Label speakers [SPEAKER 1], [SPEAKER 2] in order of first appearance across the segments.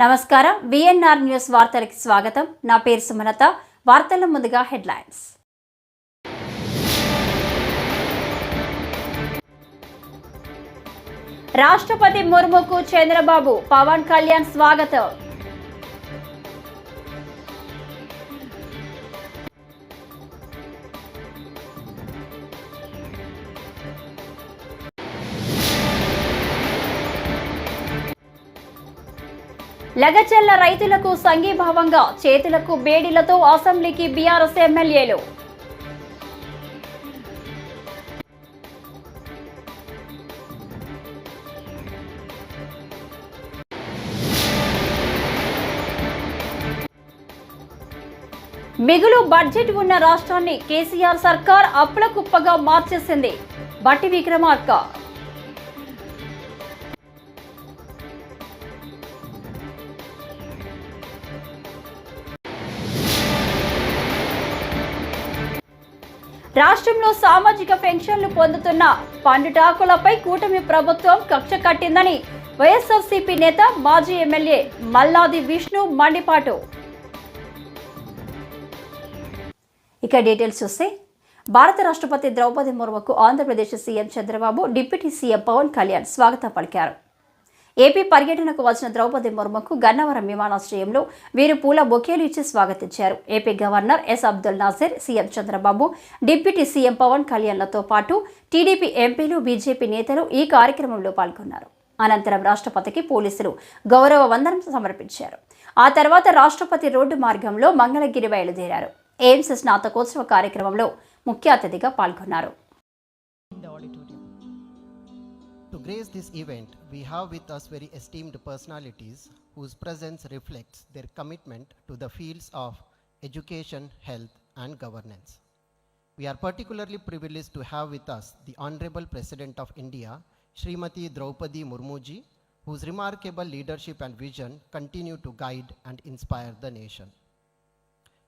[SPEAKER 1] నమస్కారం. VNR news వార్తలకి స్వాగతం. నా పేరు సుమలత. వార్తల ముందుగా హెడ్లైన్స్. రాష్ట్రపతి ముర్ముకు చంద్రబాబు పవన్ కళ్యాణ్ స్వాగతం. లగచెల్ల రైతులకు సంఘీభావంగా చేతులకు బేడీలతో అసెంబ్లీకి బీఆర్ఎస్ ఎమ్మెల్యేలు. మిగులు బడ్జెట్ ఉన్న రాష్ట్రాన్ని కేసీఆర్ సర్కార్ అప్పుల కుప్పగా మార్చేసింది. బట్టి విక్రమార్క. రాష్ట్రంలో సామాజిక పెన్షన్లు పొందుతున్న పండుటాకులపై కూటమి ప్రభుత్వం కక్ష కట్టిందని వైఎస్ఆర్సీపీ నేత మాజీ ఎమ్మెల్యే మల్లాది విష్ణు మండిపాటు. ఇక డీటెయిల్స్ చూస్తే భారత రాష్ట్రపతి Draupadi ముర్ముకు Andhra Pradesh CM Chandrababu deputy CM Pawan Kalyan స్వాగతం పలికారు. ఏపీ పర్యటనకు వచ్చిన ద్రౌపది ముర్ముకు గన్నవరం విమానాశ్రయంలో వీరు పూల బొకేలు ఇచ్చి స్వాగతించారు. AP governor S Abdul Nasir CM Chandrababu deputy CM Pawan కళ్యాణ్లతో పాటు టీడీపీ ఎంపీలు బీజేపీ నేతలు ఈ కార్యక్రమంలో పాల్గొన్నారు. అనంతరం రాష్ట్రపతికి పోలీసులు గౌరవ వందనం సమర్పించారు. ఆ తర్వాత రాష్ట్రపతి రోడ్డు మార్గంలో మంగళగిరి బయలుదేరారు. ఎయిమ్స్ స్నాతకోత్సవ కార్యక్రమంలో ముఖ్య అతిథిగా పాల్గొన్నారు.
[SPEAKER 2] Grace this event, we have with us very esteemed personalities whose presence reflects their commitment to the fields of education, health, and governance. We are particularly privileged to have with us the Honorable President of India, Srimati Draupadi Murmuji, whose remarkable leadership and vision continue to guide and inspire the nation.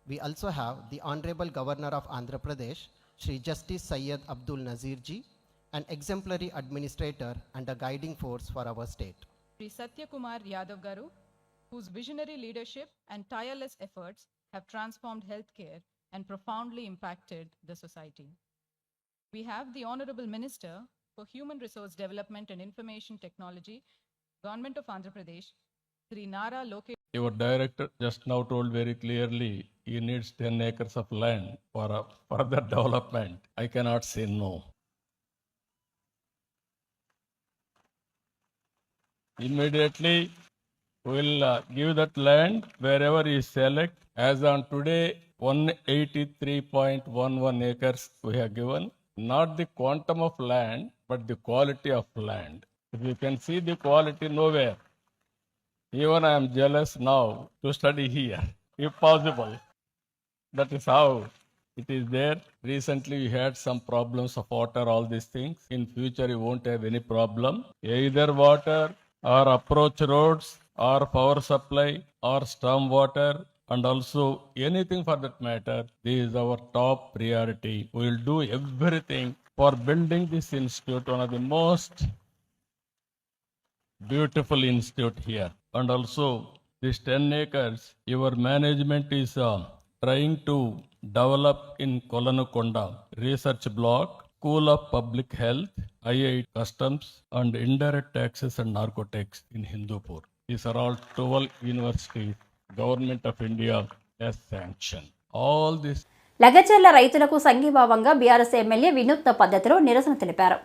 [SPEAKER 2] We also have the Honorable Governor of Andhra Pradesh, Shri Justice Syed Abdul Nazir ji, an exemplary administrator and a guiding force for our state.
[SPEAKER 3] Sri Satya Kumar Yadav Garu, whose visionary leadership and tireless efforts have transformed healthcare and profoundly impacted the society. We have the Honorable Minister for Human Resource Development and Information Technology, Government of Andhra Pradesh, Sri Nara Lokesh
[SPEAKER 4] Your director just now told very clearly he needs 10 acres of land for a further development. I cannot say no. Immediately, will uh, give that land wherever he select. As on today, 183.11 acres we have given. Not the quantum of land, but the quality of land. If you can see the quality nowhere, even I am jealous now to study here, if possible. That is how it is there. Recently, we had some problems of water, all these things. In future, you won't have any problem. Either water or approach roads or power supply or storm water and also anything for that matter. This is our top priority. We will do everything for building this institute, one of the most beautiful institute here. And also, this 10 acres, your management is uh, trying to develop in Kolanakonda research block, School of Public Health, IIT Customs, and Indirect Taxes and Narcotics in Hindupur. These are all 12 universities, Government of India has sanctioned. All these
[SPEAKER 1] Lagacharla రైతులకు సంఘీభావంగా BRS MLA వినూత్న పద్ధతిలో నిరసన తెలిపారు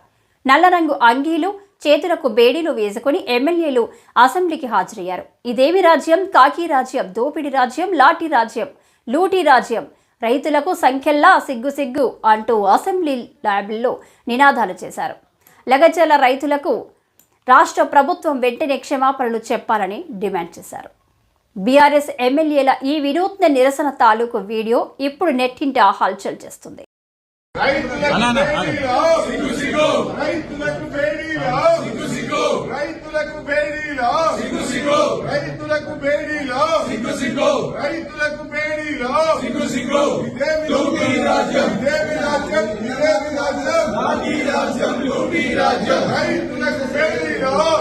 [SPEAKER 1] నల్లరంగు అంగీలు చేతులకు బేడీలు వేసుకుని ఎమ్మెల్యేలు అసెంబ్లీకి హాజరయ్యారు ఇదేమి రాజ్యం కాకి రాజ్యం దోపిడి రాజ్యం లాఠీ రాజ్యం లూటీ రాజ్యం రైతులకు సంఖ్యల్లా సిగ్గు సిగ్గు అంటూ అసెంబ్లీ ల్యాబ్లో నినాదాలు చేశారు లగచర్ల రైతులకు రాష్ట్ర ప్రభుత్వం వెంటనే క్షమాపణలు చెప్పాలని డిమాండ్ చేశారు. బీఆర్ఎస్ ఎమ్మెల్యేల ఈ వినూత్న నిరసన తాలూకు వీడియో ఇప్పుడు నెట్టింట హల్చల్ చేస్తుంది.
[SPEAKER 5] రైతులకు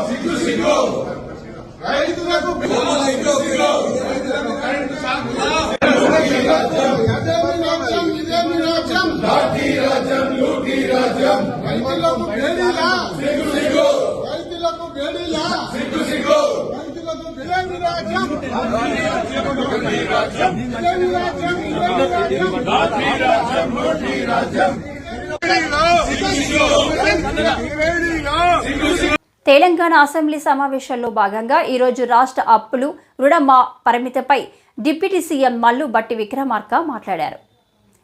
[SPEAKER 5] సిగ్గు సిగ్గు రైతులకు బేడీలా. సిగ్గు సిగ్గు. రైతులకు బేడీలా. సిగ్గు సిగ్గు. రైతులకు సిగ్గు సిగ్గు ఇదేమి లూటీ రాజ్యం ఇదేమి రాజ్యం రాజ్యం లాఠీ రాజ్యం లూటీ రాజ్యం రైతులకు బేడీలా సిగ్గు సిగ్గు రైతులకు రైతులకు రైతులకు రాజ్యం రాజ్యం రాజ్యం
[SPEAKER 1] తెలంగాణ అసెంబ్లీ సమావేశాల్లో భాగంగా ఈరోజు రాష్ట్ర అప్పులు రుణ పరిమితిపై డిప్యూటీ సీఎం మల్లు బట్టి విక్రమార్క మాట్లాడారు.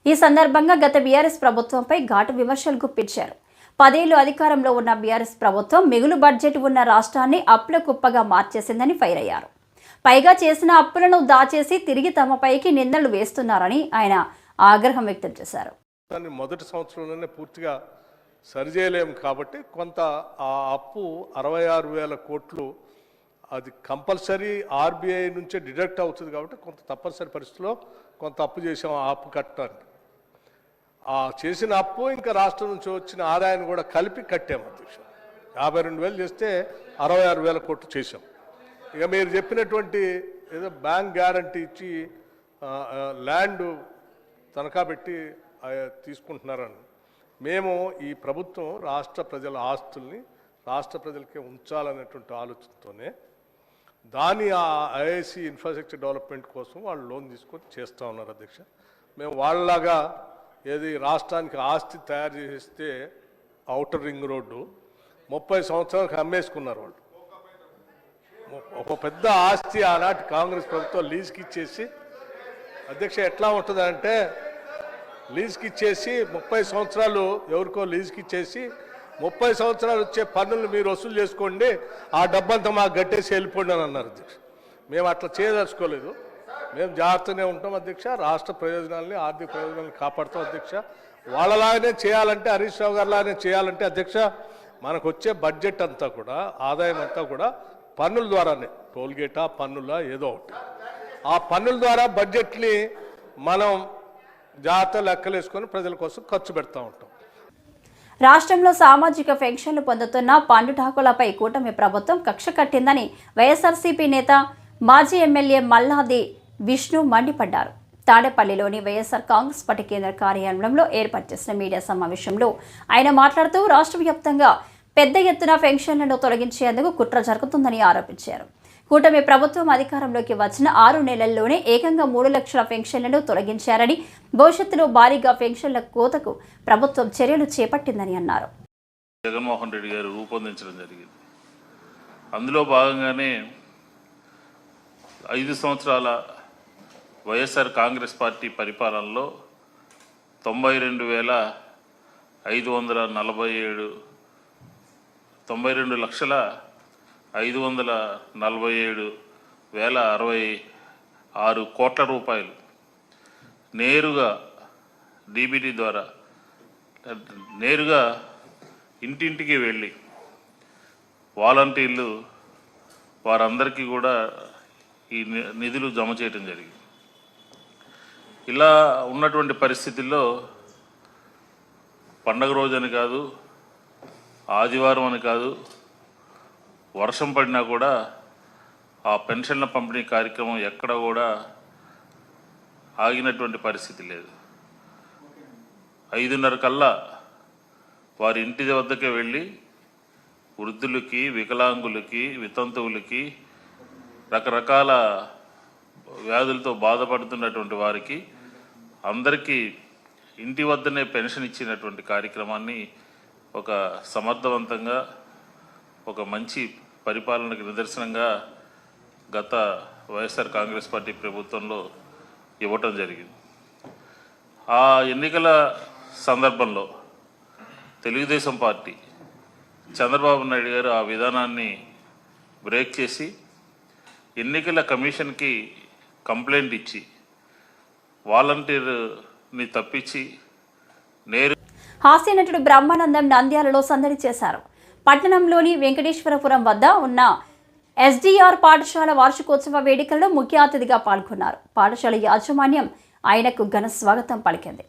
[SPEAKER 1] ఈ సందర్భంగా గత బీఆర్ఎస్ ప్రభుత్వంపై ఘాటు విమర్శలు గుప్పించారు. పదేళ్ళు అధికారంలో ఉన్న బీఆర్ఎస్ ప్రభుత్వం మిగులు బడ్జెట్ ఉన్న రాష్ట్రాన్ని అప్పుల కుప్పగా మార్చేసిందని ఫైర్ అయ్యారు. పైగా చేసిన అప్పులను దాచేసి తిరిగి తమపైకి నిందలు వేస్తున్నారని ఆయన ఆగ్రహం వ్యక్తం చేశారు.
[SPEAKER 6] మొదటి సంవత్సరంలోనే పూర్తిగా సరిచేయలేము కాబట్టి కొంత ఆ అప్పు అరవై ఆరు వేల కోట్లు అది కంపల్సరీ ఆర్బీఐ నుంచే డిడక్ట్ అవుతుంది కాబట్టి కొంత తప్పనిసరి పరిస్థితిలో కొంత అప్పు చేసాం ఆ అప్పు కట్టడానికి. ఆ చేసిన అప్పు ఇంకా రాష్ట్రం నుంచి వచ్చిన ఆదాయాన్ని కూడా కలిపి కట్టాము అధ్యక్ష. యాభై రెండు వేలు చేస్తే అరవై ఆరు వేల కోట్లు చేసాం ఇక మీరు చెప్పినటువంటి ఏదో బ్యాంక్ గ్యారంటీ ఇచ్చి ల్యాండ్ తనఖా పెట్టి తీసుకుంటున్నారని. మేము ఈ ప్రభుత్వం రాష్ట్ర ప్రజల ఆస్తుల్ని రాష్ట్ర ప్రజలకే ఉంచాలనేటువంటి ఆలోచనతోనే దాని ఆ ఐఐసి ఇన్ఫ్రాస్ట్రక్చర్ డెవలప్మెంట్ కోసం వాళ్ళు లోన్ తీసుకొని చేస్తూ ఉన్నారు అధ్యక్ష. మేము వాళ్ళలాగా ఏది రాష్ట్రానికి ఆస్తి తయారు చేస్తే అవుటర్ రింగ్ రోడ్డు ముప్పై సంవత్సరాలకు అమ్మేసుకున్నారు వాళ్ళు. ఒక పెద్ద ఆస్తి ఆనాటి కాంగ్రెస్ ప్రభుత్వం లీజ్కి ఇచ్చేసి అధ్యక్ష ఎట్లా ఉంటుందంటే లీజ్కి ఇచ్చేసి ముప్పై సంవత్సరాలు ఎవరికో లీజ్కి ఇచ్చేసి ముప్పై సంవత్సరాలు వచ్చే పన్నులు మీరు వసూలు చేసుకోండి ఆ డబ్బంతా మాకు గట్టేసి వెళ్ళిపోండి అని అన్నారు అధ్యక్ష. మేము అట్లా చేయదలుచుకోలేదు. మేము జాగ్రత్తనే ఉంటాం అధ్యక్ష. రాష్ట్ర ప్రయోజనాల్ని ఆర్థిక ప్రయోజనాలను కాపాడుతాం అధ్యక్ష. వాళ్ళలాగానే చేయాలంటే హరీష్ రావు గారిలాగానే చేయాలంటే అధ్యక్ష మనకు వచ్చే బడ్జెట్ అంతా కూడా ఆదాయం అంతా కూడా పన్నుల ద్వారానే. టోల్గేటా పన్నులా ఏదో ఒకటి. ఆ పన్నుల ద్వారా బడ్జెట్ని మనం జాగ్రత్త లెక్కలేసుకొని ప్రజల కోసం ఖర్చు పెడతా ఉంటాం.
[SPEAKER 1] రాష్ట్రంలో సామాజిక పెన్షన్లు పొందుతున్న పండుటాకులపై కూటమి ప్రభుత్వం కక్ష కట్టిందని వైఎస్ఆర్సీపీ నేత మాజీ ఎమ్మెల్యే మల్లాది విష్ణు మండిపడ్డారు. తాడేపల్లిలోని వైఎస్ఆర్ కాంగ్రెస్ పార్టీ కేంద్ర కార్యాలయంలో ఏర్పాటు చేసిన మీడియా సమావేశంలో ఆయన మాట్లాడుతూ రాష్ట్ర వ్యాప్తంగా పెద్ద ఎత్తున పెన్షన్లను తొలగించేందుకు కుట్ర జరుగుతుందని ఆరోపించారు. కూటమి ప్రభుత్వం అధికారంలోకి వచ్చిన ఆరు నెలల్లోనే ఏకంగా మూడు లక్షల పెన్షన్లను తొలగించారని భవిష్యత్తులో భారీగా పెన్షన్ల కోతకు ప్రభుత్వం చర్యలు చేపట్టిందని అన్నారు.
[SPEAKER 7] జగన్మోహన్ రెడ్డి గారు రూపొందించడం జరిగింది. అందులో భాగంగానే ఐదు సంవత్సరాల వైఎస్ఆర్ కాంగ్రెస్ పార్టీ పరిపాలనలో తొంభై రెండు వేల ఐదు వందల నలభై ఏడు తొంభై రెండు లక్షల ఐదు వందల నలభై ఏడు వేల అరవై ఆరు కోట్ల రూపాయలు. నేరుగా డీబీటీ ద్వారా నేరుగా ఇంటింటికి వెళ్ళి వాలంటీర్లు వారందరికీ కూడా ఈ నిధులు జమ చేయడం జరిగింది. ఇలా ఉన్నటువంటి పరిస్థితుల్లో పండగ రోజు అని కాదు ఆదివారం అని కాదు వర్షం పడినా కూడా ఆ పెన్షన్ల పంపిణీ కార్యక్రమం ఎక్కడ కూడా ఆగినటువంటి పరిస్థితి లేదు. ఐదున్నర కల్లా వారి ఇంటి వద్దకే వెళ్ళి వృద్ధులకి వికలాంగులకి వితంతువులకి రకరకాల వ్యాధులతో బాధపడుతున్నటువంటి వారికి అందరికీ ఇంటి వద్దనే పెన్షన్ ఇచ్చినటువంటి కార్యక్రమాన్ని ఒక సమర్థవంతంగా ఒక మంచి పరిపాలనకు నిదర్శనంగా గత వైఎస్ఆర్ కాంగ్రెస్ పార్టీ ప్రభుత్వంలో ఇవ్వటం జరిగింది. ఆ ఎన్నికల సందర్భంలో తెలుగుదేశం పార్టీ చంద్రబాబు నాయుడు గారు ఆ విధానాన్ని బ్రేక్ చేసి ఎన్నికల కమిషన్కి కంప్లైంట్ ఇచ్చి వాలంటీర్ని తప్పించి నేరు
[SPEAKER 1] హాస్య నటుడు బ్రహ్మానందం నంద్యాలలో సందడి చేశారు. పట్టణంలోని వెంకటేశ్వరపురం వద్ద ఉన్న ఎస్డీఆర్ పాఠశాల వార్షికోత్సవ వేడుకల్లో ముఖ్య అతిథిగా పాల్గొన్నారు. పాఠశాల యాజమాన్యం ఆయనకు ఘన స్వాగతం పలికింది.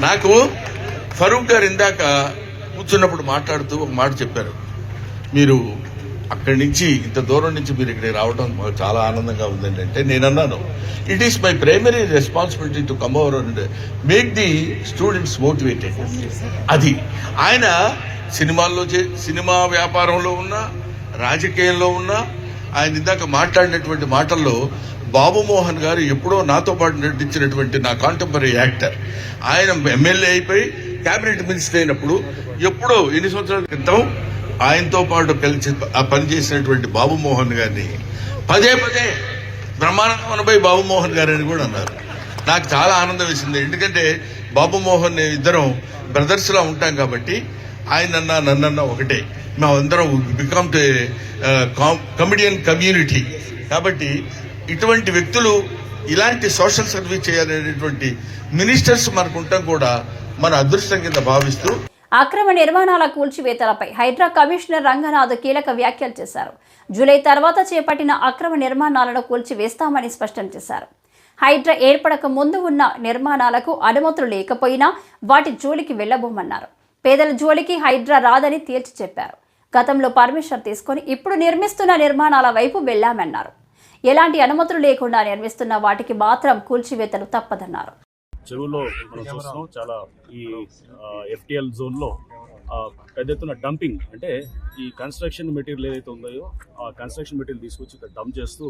[SPEAKER 8] నాకు ఫరూక్ గారు ఇందాక కూర్చున్నప్పుడు మాట్లాడుతూ ఒక మాట చెప్పారు. మీరు అక్కడి నుంచి ఇంత దూరం నుంచి మీరు ఇక్కడికి రావడం చాలా ఆనందంగా ఉందండి అంటే నేను అన్నాను it is my primary responsibility to come over and make the students motivated అది. ఆయన సినిమాల్లో చే సినిమా వ్యాపారంలో ఉన్నా రాజకీయంలో ఉన్నా ఆయన ఇందాక మాట్లాడినటువంటి మాటల్లో బాబు మోహన్ గారు ఎప్పుడో నాతో పాటు నటించినటువంటి నా కాంటెంపరీ యాక్టర్ ఆయన ఎమ్మెల్యే అయిపోయి క్యాబినెట్ మినిస్టర్ అయినప్పుడు ఎప్పుడో ఎన్ని సంవత్సరాల క్రితం ఆయనతో పాటు కలిసి పనిచేసినటువంటి బాబు మోహన్ గారిని పదే పదే బ్రహ్మానందమనపై బాబు మోహన్ గారు అని కూడా అన్నారు. నాకు చాలా ఆనందం వేసింది. ఎందుకంటే బాబు మోహన్ ఇద్దరం బ్రదర్స్లా ఉంటాం కాబట్టి ఆయనన్నా నన్నన్నా ఒకటే. మేమందరం బికమ్ కమిడియన్ కమ్యూనిటీ కాబట్టి ఇటువంటి వ్యక్తులు ఇలాంటి సోషల్ సర్వీస్ చేయాలనేటువంటి మినిస్టర్స్ మనకుంటాం కూడా మన అదృష్టం కింద భావిస్తూ.
[SPEAKER 1] అక్రమ నిర్మాణాల కూల్చివేతలపై హైడ్రా కమిషనర్ రంగనాథ్ కీలక వ్యాఖ్యలు చేశారు. జూలై తర్వాత చేపట్టిన అక్రమ నిర్మాణాలను కూల్చివేస్తామని స్పష్టం చేశారు. హైడ్రా ఏర్పడక ముందు ఉన్న నిర్మాణాలకు అనుమతులు లేకపోయినా వాటి జోలికి వెళ్ళబోమన్నారు పేదల జోలికి హైడ్రా రాదని తేల్చి చెప్పారు. గతంలో పర్మిషన్ తీసుకొని ఇప్పుడు నిర్మిస్తున్న నిర్మాణాల వైపు వెళ్ళామన్నారు ఎలాంటి అనుమతులు లేకుండా నిర్మిస్తున్న వాటికి మాత్రం కూల్చివేతలు తప్పదన్నారు.
[SPEAKER 9] చెరువులో మనం చూస్తున్నాం చాలా ఈ ఎఫ్టిఎల్ జోన్లో పెద్ద ఎత్తున డంపింగ్ అంటే ఈ కన్స్ట్రక్షన్ మెటీరియల్ ఏదైతే ఉందో ఆ కన్స్ట్రక్షన్ మెటీరియల్ తీసుకొచ్చి ఇక్కడ డంప్ చేస్తూ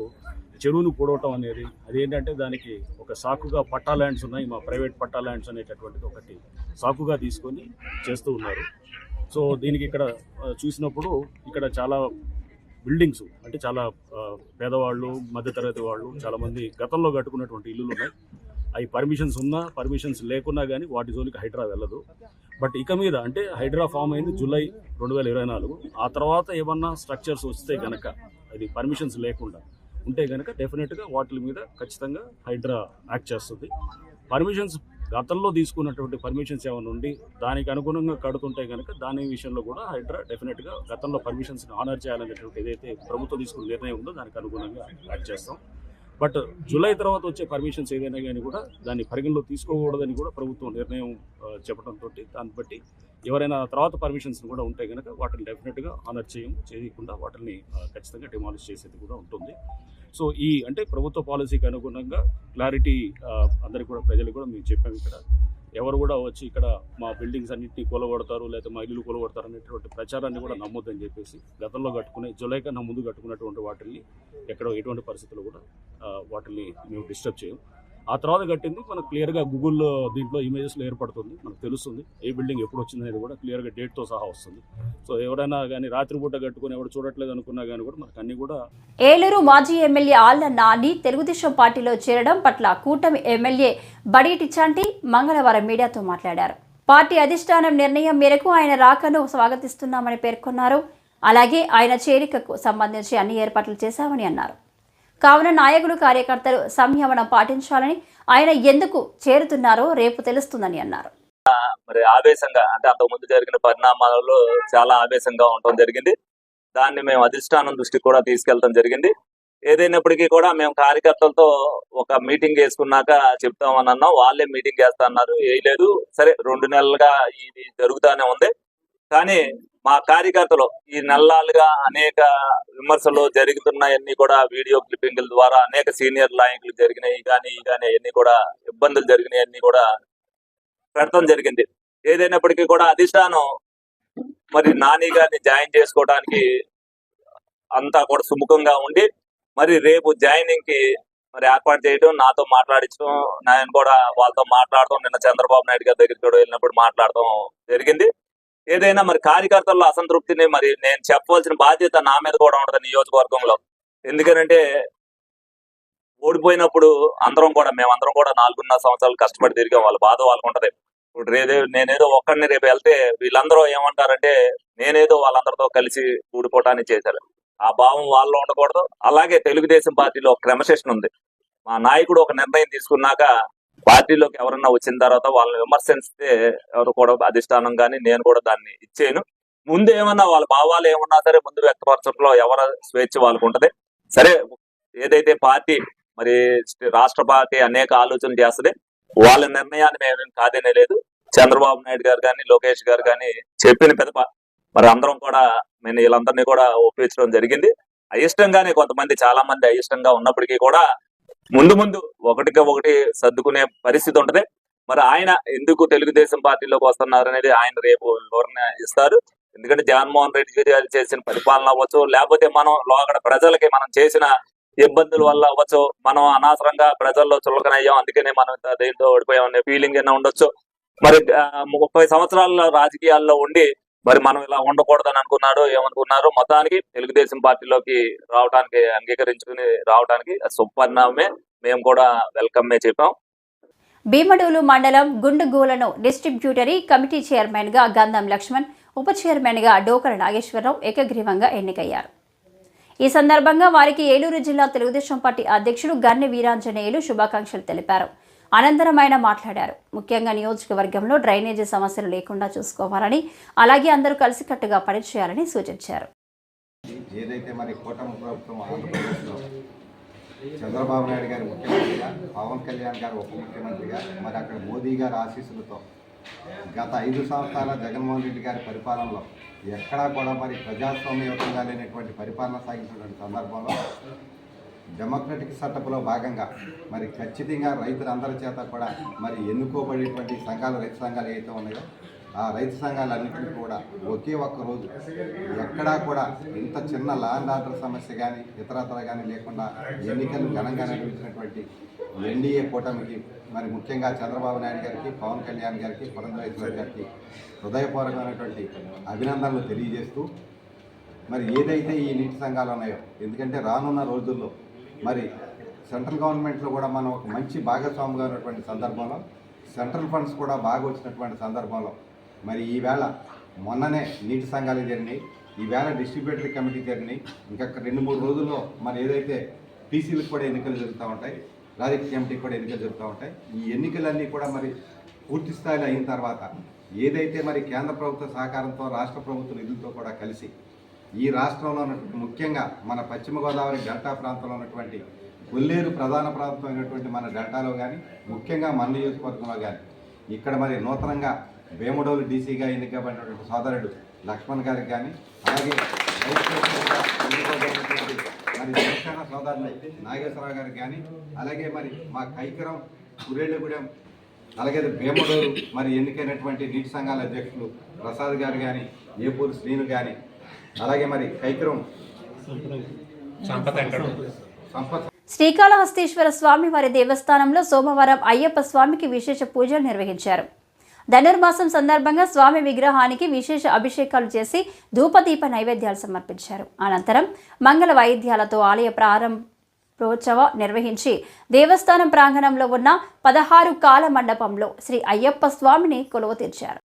[SPEAKER 9] చెరువును పూడవటం అనేది అదేంటంటే దానికి ఒక సాకుగా పట్టా ల్యాండ్స్ ఉన్నాయి మా ప్రైవేట్ పట్టా ల్యాండ్స్ అనేటటువంటిది ఒకటి సాకుగా తీసుకొని చేస్తూ ఉన్నారు. సో దీనికి ఇక్కడ చూసినప్పుడు ఇక్కడ చాలా బిల్డింగ్స్ అంటే చాలా పేదవాళ్ళు మధ్యతరగతి వాళ్ళు చాలామంది గతంలో కట్టుకున్నటువంటి ఇల్లులు ఉన్నాయి. అవి పర్మిషన్స్ ఉన్నా పర్మిషన్స్ లేకున్నా కానీ వాటి జోలికి హైడ్రా వెళ్ళదు. బట్ ఇక మీద అంటే హైడ్రా ఫామ్ అయింది జూలై రెండు వేల ఇరవై నాలుగు. ఆ తర్వాత ఏమన్నా స్ట్రక్చర్స్ వస్తే గనక అది పర్మిషన్స్ లేకుండా ఉంటే గనక డెఫినెట్గా వాటి మీద ఖచ్చితంగా హైడ్రా యాక్ట్ చేస్తుంది. పర్మిషన్స్ గతంలో తీసుకున్నటువంటి పర్మిషన్స్ ఏమైనా ఉండి దానికి అనుగుణంగా కడుతుంటే కనుక దాని విషయంలో కూడా హైడ్రా డెఫినెట్గా గతంలో పర్మిషన్స్ని ఆనర్ చేయాలనేటువంటి ఏదైతే ప్రభుత్వం తీసుకున్న నిర్ణయం ఉందో దానికి అనుగుణంగా యాక్ట్ చేస్తాం. బట్ జూలై తర్వాత వచ్చే పర్మిషన్స్ ఏదైనా కానీ కూడా దాన్ని పరిగణలో తీసుకోకూడదని కూడా ప్రభుత్వం నిర్ణయం చెప్పడంతో దాన్ని బట్టి ఎవరైనా తర్వాత పర్మిషన్స్ కూడా ఉంటే కనుక వాటిని డెఫినెట్గా ఆనర్ చేయము చేయకుండా వాటిని ఖచ్చితంగా డిమాలిష్ చేసేది కూడా ఉంటుంది. సో ఈ అంటే ప్రభుత్వ పాలసీకి అనుగుణంగా క్లారిటీ అందరికీ కూడా ప్రజలు కూడా మేము చెప్పాము ఇక్కడ. ఎవరు కూడా వచ్చి ఇక్కడ మా బిల్డింగ్స్ అన్నింటినీ కూలగొడతారు లేకపోతే మా ఇల్లు కూలగొడతారు అనేటువంటి ప్రచారాన్ని కూడా నమ్మొద్దని చెప్పేసి గతంలో కట్టుకునే జులై కన్నా ముందు కట్టుకున్నటువంటి వాటిని ఎక్కడో ఎటువంటి పరిస్థితుల్లో కూడా వాటిని మేము డిస్టర్బ్ చేయం ఆ తర్వాత కట్టింది. మనకు క్లియర్గా గూగుల్ దీంట్లో ఇమేజెస్లో ఏర్పడుతుంది. మనకు తెలుస్తుంది. ఏ బిల్డింగ్ ఎప్పుడు వచ్చింది అనేది కూడా క్లియర్గా డేట్తో సహా వస్తుంది. సో ఎవరైనా కానీ రాత్రిపూట కట్టుకుని ఎవరు చూడట్లేదు అనుకున్నా కానీ కూడా మనకు అన్ని కూడా
[SPEAKER 1] ఏలూరు మాజీ ఎమ్మెల్యే ఆళ్ళ నాని తెలుగుదేశం పార్టీలో చేరడం పట్ల కూటమి ఎమ్మెల్యే బడీటి చాంటి మంగళవారం మీడియాతో మాట్లాడారు. పార్టీ అధిష్టానం నిర్ణయం మేరకు ఆయన రాకను స్వాగతిస్తున్నామని పేర్కొన్నారు. అలాగే ఆయన చేరికకు సంబంధించి అన్ని ఏర్పాట్లు చేశామని అన్నారు. కావున నాయకులు కార్యకర్తలు సంయమనం పాటించాలని ఆయన ఎందుకు చేరుతున్నారో రేపు తెలుస్తుందని అన్నారు.
[SPEAKER 10] మరి ఆవేశంగా అంటే అంతకుముందు జరిగిన పరిణామాలలో చాలా ఆవేశంగా ఉండటం జరిగింది. దాన్ని మేము అధిష్టానం దృష్టికి కూడా తీసుకెళ్తాం జరిగింది. ఏదైనప్పటికీ కూడా మేము కార్యకర్తలతో ఒక మీటింగ్ వేసుకున్నాక చెప్తామని అన్నాం. వాళ్ళే మీటింగ్ చేస్తా అన్నారు. వేయలేదు సరే రెండు నెలలుగా ఇది జరుగుతానే ఉంది. కానీ మా కార్యకర్తలు ఈ నెలలుగా అనేక విమర్శలు జరుగుతున్నాయన్నీ కూడా వీడియో క్లిప్పింగ్ల ద్వారా అనేక సీనియర్ నాయకులు జరిగినాయి కానీ కానీ అన్ని కూడా ఇబ్బందులు జరిగినాయన్నీ అన్ని కూడా పెడతాం జరిగింది. ఏదైనప్పటికీ కూడా అధిష్టానం మరి నాని గారిని జాయిన్ చేసుకోవడానికి అంతా కూడా సుముఖంగా ఉండి మరి రేపు జాయినింగ్కి మరి ఏర్పాటు చేయడం నాతో మాట్లాడించడం నేను కూడా వాళ్ళతో మాట్లాడడం నిన్న చంద్రబాబు నాయుడు గారి దగ్గరికి వెళ్ళినప్పుడు మాట్లాడడం జరిగింది. ఏదైనా మరి కార్యకర్తల్లో అసంతృప్తిని మరి నేను చెప్పవలసిన బాధ్యత నా మీద కూడా ఉండదు నియోజకవర్గంలో. ఎందుకనంటే ఓడిపోయినప్పుడు అందరం కూడా మేమందరం కూడా నాలుగున్నర సంవత్సరాలు కష్టపడి తిరిగాం వాళ్ళ బాధ వాళ్ళకు ఉంటది ఇప్పుడు రేదే నేనేదో ఒక్కడిని రేపు వెళ్తే వీళ్ళందరూ ఏమంటారంటే నేనేదో వాళ్ళందరితో కలిసి ఊడిపోవటాన్ని చేశారు. ఆ భావం వాళ్ళలో ఉండకూడదు. అలాగే తెలుగుదేశం పార్టీలో ఒక క్రమశిక్షణ ఉంది. మా నాయకుడు ఒక నిర్ణయం తీసుకున్నాక పార్టీలోకి ఎవరన్నా వచ్చిన తర్వాత వాళ్ళని విమర్శిస్తే ఎవరు కూడా అధిష్టానం కానీ నేను కూడా దాన్ని ఇచ్చేయను. ముందు ఏమన్నా వాళ్ళ భావాలు ఏమన్నా సరే ముందు వ్యక్తపరచడంలో ఎవరి స్వేచ్ఛ వాళ్ళకు ఉంటది. సరే ఏదైతే పార్టీ మరి రాష్ట్ర పార్టీ అనేక ఆలోచనలు చేస్తుంది వాళ్ళ నిర్ణయాన్ని మేము కాదనే లేదు. చంద్రబాబు నాయుడు గారు కానీ లోకేష్ గారు కానీ చెప్పిన పెదప మరి అందరం కూడా నేను వీళ్ళందరినీ కూడా ఒప్పించడం జరిగింది. అయిష్టంగానే కొంతమంది చాలా మంది అయిష్టంగా ఉన్నప్పటికీ కూడా ముందు ముందు ఒకటికి ఒకటి సర్దుకునే పరిస్థితి ఉంటుంది. మరి ఆయన ఎందుకు తెలుగుదేశం పార్టీలోకి వస్తున్నారు అనేది ఆయన రేపు వివరణ ఇస్తారు. ఎందుకంటే జగన్మోహన్ రెడ్డి గారు చేసిన పరిపాలన అవ్వచ్చు లేకపోతే మనం లోకడ ప్రజలకి మనం చేసిన ఇబ్బందుల వల్ల అవ్వచ్చు. మనం అనవసరంగా ప్రజల్లో చులకనయ్యాం అందుకనే మనం దీంతో ఓడిపోయాం అనే ఫీలింగ్ అయినా ఉండొచ్చు. మరి ముప్పై సంవత్సరాల రాజకీయాల్లో ఉండి మరి మనం ఇలా ఉండకూడదని అనుకున్నాడు ఏమనుకున్నారు మొత్తానికి తెలుగుదేశం పార్టీలోకి రావడానికి అంగీకరించుకుని రావడానికి సుపరిణామే మేము కూడా వెల్కమ్ చెప్పాం.
[SPEAKER 1] భీమడోలు మండలం గుండుగూలను డిస్ట్రిబ్యూటరీ కమిటీ చైర్మన్గా గంధం లక్ష్మణ్ ఉప చైర్మన్గా డోకర నాగేశ్వరరావు ఏకగ్రీవంగా ఎన్నికయ్యారు. ఈ సందర్భంగా వారికి ఏలూరు జిల్లా తెలుగుదేశం పార్టీ అధ్యక్షుడు గన్నె వీరాంజనేయులు శుభాకాంక్షలు తెలిపారు. అనంతరం ఆయన మాట్లాడారు. ముఖ్యంగా నియోజకవర్గంలో డ్రైనేజీ సమస్యలు లేకుండా చూసుకోవాలని అలాగే అందరూ కలిసికట్టుగా పనిచేయాలని సూచించారు.
[SPEAKER 11] ఏదైతే మరి కూటమి ప్రభుత్వం ఆంధ్రప్రదేశ్లో చంద్రబాబు నాయుడు గారు ముఖ్యమంత్రిగా పవన్ కళ్యాణ్ గారు ఉప ముఖ్యమంత్రిగా మరి అక్కడ మోదీ గారి ఆశీస్సులతో గత ఐదు సంవత్సరాల జగన్మోహన్ రెడ్డి గారి పరిపాలనలో ఎక్కడా కూడా మరి ప్రజాస్వామ్యయుతంగా లేనటువంటి పరిపాలన సాగించినటువంటి సందర్భంలో డెమోక్రటిక్ సెటప్లో భాగంగా మరి ఖచ్చితంగా రైతులందరి చేత కూడా మరి ఎన్నుకోబడేటువంటి సంఘాలు రైతు సంఘాలు ఏవైతే ఉన్నాయో ఆ రైతు సంఘాలన్నింటినీ కూడా ఒకే ఒక్క రోజు ఎక్కడా కూడా ఇంత చిన్న ల్యాండ్ ఆర్డర్ సమస్య కానీ ఇతరత్ర కానీ లేకుండా ఎన్నికలు ఘనంగా నిర్వహించినటువంటి ఎన్డీఏ కూటమికి మరి ముఖ్యంగా చంద్రబాబు నాయుడు గారికి పవన్ కళ్యాణ్ గారికి పురంధరేశ్వర గారికి హృదయపూర్వకమైనటువంటి అభినందనలు తెలియజేస్తూ మరి ఏదైతే ఈ నీటి సంఘాలు ఉన్నాయో ఎందుకంటే రానున్న రోజుల్లో మరి సెంట్రల్ గవర్నమెంట్లో కూడా మనం ఒక మంచి భాగస్వామిగా ఉన్నటువంటి సందర్భంలో సెంట్రల్ ఫండ్స్ కూడా బాగా వచ్చినటువంటి సందర్భంలో మరి ఈవేళ మొన్ననే నీటి సంఘాలు జరిగినాయి. ఈవేళ డిస్ట్రిబ్యూటరీ కమిటీ జరిగినాయి. ఇంకా రెండు మూడు రోజుల్లో మరి ఏదైతే పీసీలకు కూడా ఎన్నికలు జరుగుతూ ఉంటాయి రాజకీయ కమిటీకి కూడా ఎన్నికలు జరుగుతూ ఉంటాయి. ఈ ఎన్నికలన్నీ కూడా మరి పూర్తి స్థాయిలో అయిన తర్వాత ఏదైతే మరి కేంద్ర ప్రభుత్వ సహకారంతో రాష్ట్ర ప్రభుత్వ నిధులతో కూడా కలిసి ఈ రాష్ట్రంలో ఉన్నటువంటి ముఖ్యంగా మన పశ్చిమ గోదావరి డెల్టా ప్రాంతంలో ఉన్నటువంటి కొల్లేరు ప్రధాన ప్రాంతం అయినటువంటి మన డెల్టాలో కానీ ముఖ్యంగా మన నియోజకవర్గంలో కానీ ఇక్కడ మరి నూతనంగా వేముడోలు డీసీగా ఎన్నికబడినటువంటి సోదరుడు లక్ష్మణ్ గారికి కానీ అలాగే మరి జనసేన సోదరులు నాగేశ్వరరావు గారికి కానీ అలాగే మరి మా కైకరం కురేళ్ళగూడెం అలాగే భీమడోరు మరి ఎన్నికైనటువంటి నీటి సంఘాల అధ్యక్షులు ప్రసాద్ గారు కానీ ఏపూరు శ్రీను కానీ అలాగే మరి కైకరం.
[SPEAKER 1] శ్రీకాళహస్తీశ్వర స్వామి వారి దేవస్థానంలో సోమవారం అయ్యప్ప స్వామికి విశేష పూజలు నిర్వహించారు. ధనుర్మాసం సందర్భంగా స్వామి విగ్రహానికి విశేష అభిషేకాలు చేసి ధూపదీప నైవేద్యాలు సమర్పించారు. అనంతరం మంగళ వాయిద్యాలతో ఆలయ ప్రారంభోత్సవ నిర్వహించి దేవస్థానం ప్రాంగణంలో ఉన్న పదహారు కాల మండపంలో శ్రీ అయ్యప్ప స్వామిని కొలువ తీర్చారు.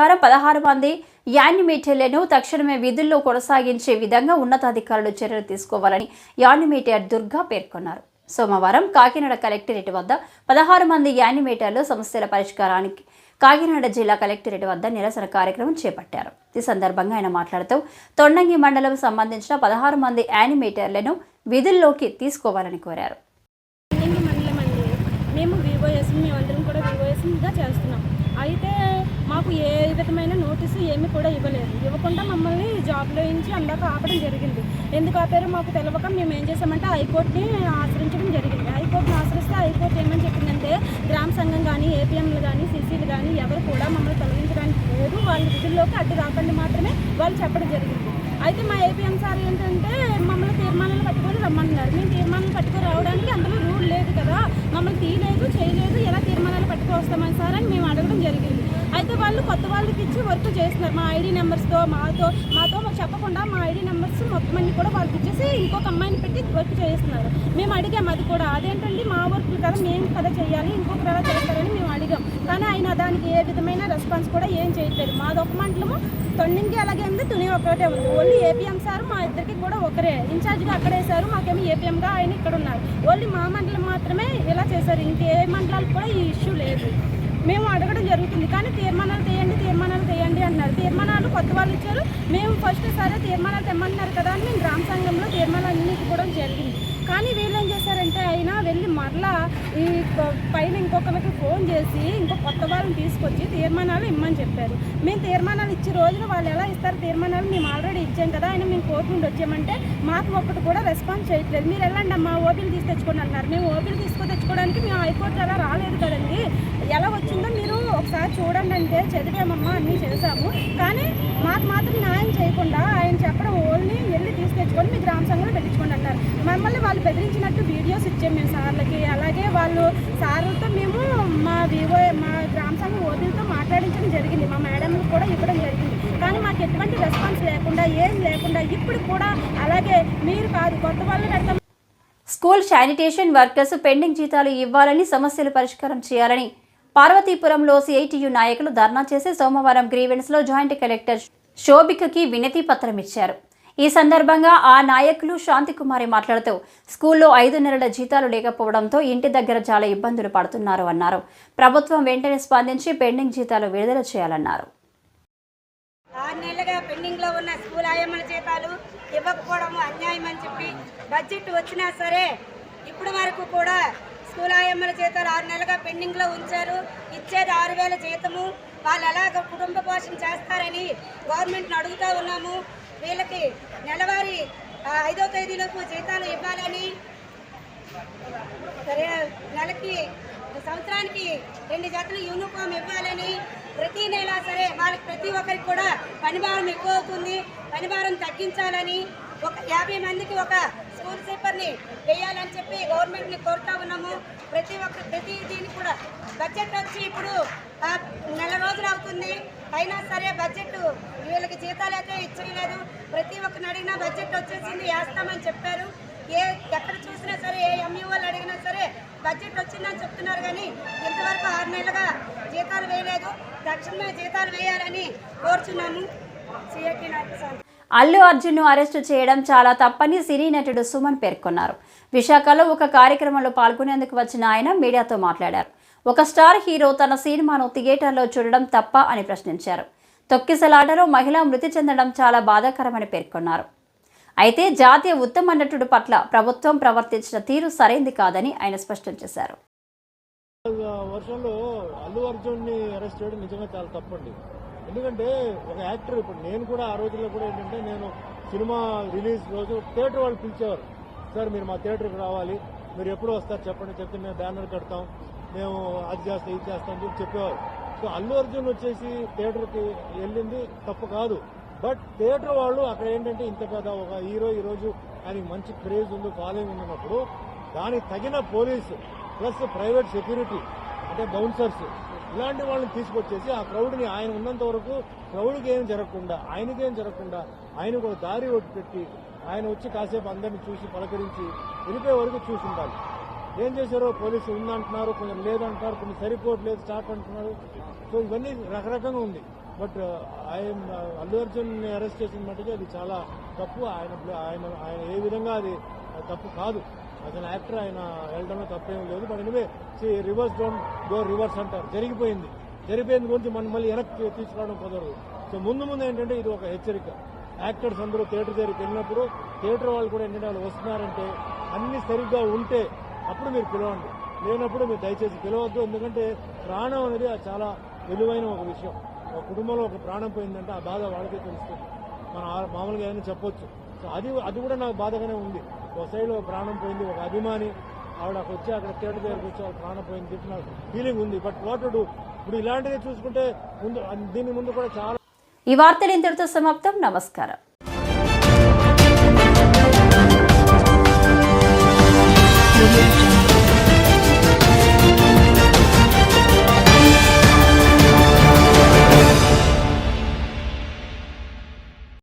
[SPEAKER 1] ప్రకారం పదహారు మంది యానిమేటర్లను తక్షణమే విధుల్లో కొనసాగించే విధంగా ఉన్నతాధికారులు చర్యలు తీసుకోవాలని యానిమేటర్ దుర్గా పేర్కొన్నారు. సోమవారం కాకినాడ కలెక్టరేట్ వద్ద పదహారు మంది యానిమేటర్లు సమస్యల పరిష్కారానికి కాకినాడ జిల్లా కలెక్టరేట్ వద్ద నిరసన కార్యక్రమం చేపట్టారు. ఈ సందర్భంగా ఆయన మాట్లాడుతూ తొండంగి మండలం సంబంధించిన పదహారు మంది యానిమేటర్లను విధుల్లోకి తీసుకోవాలని కోరారు
[SPEAKER 12] పెండింగ్ మండలం అండి మేము వివోఎస్ మేమందరం కూడా వివోఎస్గా చేస్తున్నాం అయితే మాకు ఏ విధమైన నోటీసు ఏమీ కూడా ఇవ్వలేదు. ఇవ్వకుండా మమ్మల్ని జాబ్లో నుంచి అందాక ఆపడం జరిగింది. ఎందుకు ఆపారో మాకు తెలియక మేము ఏం చేసామంటే హైకోర్టుని ఆశ్రయించడం జరిగింది. హైకోర్టుని ఆశ్రయిస్తే హైకోర్టు ఏమని చెప్పిందంటే గ్రామ సంఘం కానీ ఏపీఎంలు కానీ సీసీలు కానీ ఎవరు కూడా మమ్మల్ని తొలగించడానికి లేదు వాళ్ళ విధుల్లోకి అడ్డు రాకండి మాత్రమే వాళ్ళు చెప్పడం జరిగింది. అయితే మా ఏపీఎం సార్ ఏంటంటే మమ్మల్ని తీర్మానాలు పట్టుకొని రమ్మన్నారు. మేము తీర్మానాలు పట్టుకొని రావడానికి అందులో రూల్ లేదు కదా. మమ్మల్ని తీయలేదు చేయలేదు ఎలా తీర్మానాలు పట్టుకు వస్తామని సార్ అని మేము అడగడం జరిగింది అయితే వాళ్ళు కొత్త వాళ్ళకి ఇచ్చి వర్క్ చేస్తున్నారు. మా ఐడి నెంబర్స్తో మాతో మాతో మాకు చెప్పకుండా మా ఐడి నెంబర్స్ మొత్తం అన్ని కూడా వాళ్ళకి ఇచ్చేసి ఇంకొక అమ్మాయిని పెట్టి వర్క్ చేస్తున్నారు. మేము అడిగాం అది కూడా. అదేంటండి? మా వర్క్ కదా మేము కదా చేయాలి ఇంకొకరు ఎలా చేస్తారని మేము అడిగాం. కానీ ఆయన దానికి ఏ విధమైన రెస్పాన్స్ కూడా ఏం చేయట్లేదు. మాది ఒక మంటలము తొండింకి అలాగే ఉంది తుని ఒకటే ఉంది. ఓన్లీ ఏపీఎం సార్ మా ఇద్దరికి కూడా ఒకరే. ఇన్ఛార్జ్గా అక్కడే సారు మాకేమో ఏపీఎంగా ఆయన ఇక్కడ ఉన్నారు. ఓన్లీ మా మండలం మాత్రమే ఇలా చేశారు. ఇంకే మండలాలకు కూడా ఈ ఇష్యూ లేదు. మేము అడగడం జరుగుతుంది. కానీ తీర్మానాలు తీయండి తీర్మానాలు తీయండి అంటున్నారు. తీర్మానాలు కొత్త వాళ్ళు ఇచ్చారు. మేము ఫస్ట్ సరే తీర్మానాలు తెమ్మన్నారు కదా అని మేము గ్రామ సంఘంలో తీర్మానాలు అన్ని కూడా జరిగింది. కానీ వీళ్ళు ఏం చేశారంటే అయినా వెళ్ళి మరలా ఈ పైన ఇంకొకరికి ఫోన్ చేసి ఇంకో కొత్త వాళ్ళని తీసుకొచ్చి తీర్మానాలు ఇమ్మని చెప్పారు. మేము తీర్మానాలు ఇచ్చే రోజున వాళ్ళు ఎలా ఇస్తారు? తీర్మానాలు మేము ఆల్రెడీ ఇచ్చాం కదా ఆయన మేము కోర్టు నుండి వచ్చామంటే మాకు ఒక్కటి కూడా రెస్పాన్స్ చేయట్లేదు. మీరు వెళ్ళండి అమ్మా ఓపీలు తీసి తెచ్చుకోండి అన్నారు. మేము ఓపీలు తీసుకొని తెచ్చుకోవడానికి మేము హైకోర్టు అలా రాలేదు కదండి. ఎలా వచ్చిందో మీరు ఒకసారి చూడండి అంటే చదివామమ్మా అన్నీ చేశాము. కానీ మాకు మాత్రం న్యాయం చేయకుండా ఆయన చెప్పడం ఓన్లీ వెళ్ళి తీసి తెచ్చుకొని మీ గ్రామ సంఘంలో పెట్టించుకోండి అన్నారు. మమ్మల్ని వాళ్ళు బెదిరించినట్టు వీడియోస్ ఇచ్చాము మేము సార్లకి. అలాగే వాళ్ళు సార్లతో మేము మా వివో మా గ్రామ సంఘం మాట్లాడించడం జరిగింది. మా మేడంలకు కూడా ఇవ్వడం జరిగింది. కానీ మాకు ఎటువంటి రెస్పాన్స్ లేకుండా ఏం లేకుండా ఇప్పుడు కూడా అలాగే మీరు కాదు కొత్త వాళ్ళు పెడతాం
[SPEAKER 1] స్కూల్ శానిటేషన్ వర్కర్స్ పెండింగ్ జీతాలు ఇవ్వాలని సమస్యలు పరిష్కారం చేయాలని పార్వతీపురంలో సిఐటియు నాయకులు ధర్నా చేసి సోమవారం గ్రీవెన్స్లో జాయింట్ కలెక్టర్ శోభికకి వినతి పత్రం ఇచ్చారు. ఈ సందర్భంగా ఆ నాయకులు శాంతికుమారి మాట్లాడుతూ స్కూల్లో ఐదు నెలల జీతాలు లేకపోవడంతో ఇంటి దగ్గర చాలా ఇబ్బందులు పడుతున్నారు అన్నారు. ప్రభుత్వం వెంటనే స్పందించి పెండింగ్ జీతాలు విడుదల చేయాలన్నారు.
[SPEAKER 12] ఆరు నెలలుగా పెండింగ్లో ఉన్న స్కూల్ ఆయమ్మల జీతాలు ఇవ్వకపోవడం అన్యాయం అని చెప్పి బడ్జెట్ వచ్చినా సరే ఇప్పటి వరకు కూడా స్కూల్ ఆయమ్మల జీతాలు ఆరు నెలలుగా పెండింగ్లో ఉంచారు. ఇచ్చేది ఆరు వేల జీతము. వాళ్ళు ఎలాగ కుటుంబ పోషణ చేస్తారని గవర్నమెంట్ని అడుగుతూ ఉన్నాము. వీళ్ళకి నెలవారీ ఐదో తేదీలోపు జీతాలు ఇవ్వాలని. సరే నెలకి సంవత్సరానికి రెండు జతలు యూనిఫామ్ ఇవ్వాలని. ప్రతి నెల సరే వాళ్ళకి ప్రతి ఒక్కరికి కూడా పనిభారం ఎక్కువ అవుతుంది పనిభారం తగ్గించాలని. ఒక యాభై మందికి ఒక స్కూల్ స్లీపర్ని వేయాలని చెప్పి గవర్నమెంట్ని కోరుతా ఉన్నాము. ప్రతి ఒక్క ప్రతి దీనికి కూడా బడ్జెట్ వచ్చి ఇప్పుడు నెల రోజులు అవుతుంది. అయినా సరే బడ్జెట్ వీళ్ళకి జీతాలు అయితే ఇచ్చలేదు ప్రతి ఒక్కరిని అడిగినా బడ్జెట్ వచ్చేసింది వేస్తామని చెప్పారు. ఏ ఎక్కడ చూసినా సరే ఏ ఎంఈఓలు అడిగినా సరే బడ్జెట్ వచ్చిందని చెప్తున్నారు కానీ ఇంతవరకు ఆరు నెలలుగా జీతాలు వేయలేదు. తక్షణమే జీతాలు వేయాలని కోరుచున్నాము. సిఐటి
[SPEAKER 1] అల్లు అర్జున్ను అరెస్టు చేయడం చాలా తప్పని సినీ నటుడు సుమన్ పేర్కొన్నారు. విశాఖలో ఒక కార్యక్రమంలో పాల్గొనేందుకు వచ్చిన ఆయన మీడియాతో మాట్లాడారు. ఒక స్టార్ హీరో తన సినిమాను థియేటర్లో చూడడం తప్ప అని ప్రశ్నించారు. తొక్కిసలాటలో మహిళ మృతి చెందడం చాలా బాధాకరమని పేర్కొన్నారు. అయితే జాతీయ ఉత్తమ నటుడు పట్ల ప్రభుత్వం ప్రవర్తించిన తీరు సరైంది కాదని ఆయన స్పష్టం చేశారు.
[SPEAKER 9] వర్షంలో అల్లు అర్జున్ని అరెస్ట్ చేయడం నిజంగా చాలా తప్పండి. ఎందుకంటే ఒక యాక్టర్ ఇప్పుడు నేను కూడా ఆ రోజుల్లో కూడా ఏంటంటే నేను సినిమా రిలీజ్ రోజు థియేటర్ వాళ్ళు పిలిచేవారు. సార్ మీరు మా థియేటర్కి రావాలి. మీరు ఎప్పుడు వస్తారు చెప్పండి చెప్తే మేము బ్యానర్ కడతాం. మేము అది చేస్తాం ఇది చేస్తాం అని చెప్పి చెప్పేవారు. సో అల్లు అర్జున్ వచ్చేసి థియేటర్కి వెళ్ళింది తప్పు కాదు. బట్ థియేటర్ వాళ్ళు అక్కడ ఏంటంటే ఇంత పెద్ద ఒక హీరో ఈరోజు ఆయనకి మంచి క్రేజ్ ఉంది ఫాలోయింగ్ ఉన్నప్పుడు దానికి తగిన పోలీసు ప్లస్ ప్రైవేట్ సెక్యూరిటీ అంటే బౌన్సర్స్ ఇలాంటి వాళ్ళని తీసుకొచ్చేసి ఆ క్రౌడ్ని ఆయన ఉన్నంత వరకు క్రౌడ్కి ఏం జరగకుండా ఆయనకేం జరగకుండా ఆయనకు ఒక దారి ఒకటి పెట్టి ఆయన వచ్చి కాసేపు అందరిని చూసి పలకరించి వెళ్ళిపోయే వరకు చూసి ఉండాలి
[SPEAKER 13] ఏం చేశారో పోలీసు ఉందంటున్నారు కొంచెం లేదంటున్నారు కొన్ని సరిపోవట్లేదు స్టాఫ్ అంటున్నారు. సో ఇవన్నీ రకరకంగా ఉంది. బట్ uh, ఆయన uh, అల్లు అర్జున్ అరెస్ట్ చేసిన మట్టుకు అది చాలా తప్పు. ఆయన ఆయన ఆయన ఏ విధంగా అది తప్పు కాదు. అతను యాక్టర్ ఆయన వెళ్ళడంలో తప్పేం లేదు. But anyway reverse don't go reverse అంటారు. జరిగిపోయింది. జరిగిపోయింది గురించి మనం మళ్ళీ వెనక్కి తీసుకురావడం కుదరదు. సో ముందు ముందు ఏంటంటే ఇది ఒక హెచ్చరిక. యాక్టర్స్ అందరూ థియేటర్ దగ్గరికి వెళ్ళినప్పుడు థియేటర్ వాళ్ళు కూడా ఏంటంటే వాళ్ళు వస్తున్నారంటే అన్ని సరిగ్గా ఉంటే అప్పుడు మీరు పిలవండి. లేనప్పుడు మీరు దయచేసి పిలవద్దు. ఎందుకంటే ప్రాణం అనేది అది చాలా విలువైన ఒక విషయం. ఒక కుటుంబంలో ఒక ప్రాణం పోయిందంటే ఆ బాధ వాళ్ళకే తెలుస్తుంది. మనం ఆ- మామూలుగా ఏమైనా చెప్పొచ్చు. సో అది అది కూడా నాకు బాధగానే ఉంది. ఒక సైడ్ ఒక ప్రాణం పోయింది ఒక అభిమాని. ఆవిడ అక్కడ వచ్చి అక్కడ థియేటర్ దగ్గరికి వచ్చి ఆవిడ ప్రాణం పోయింది చెప్పిన ఫీలింగ్ ఉంది. బట్ వాట్ టు ఇప్పుడు ఇలాంటివి చూసుకుంటే ముందు దీని ముందు కూడా చాలా
[SPEAKER 1] ఈ వార్తలు ఇంతటితో సమాప్తం. నమస్కారం.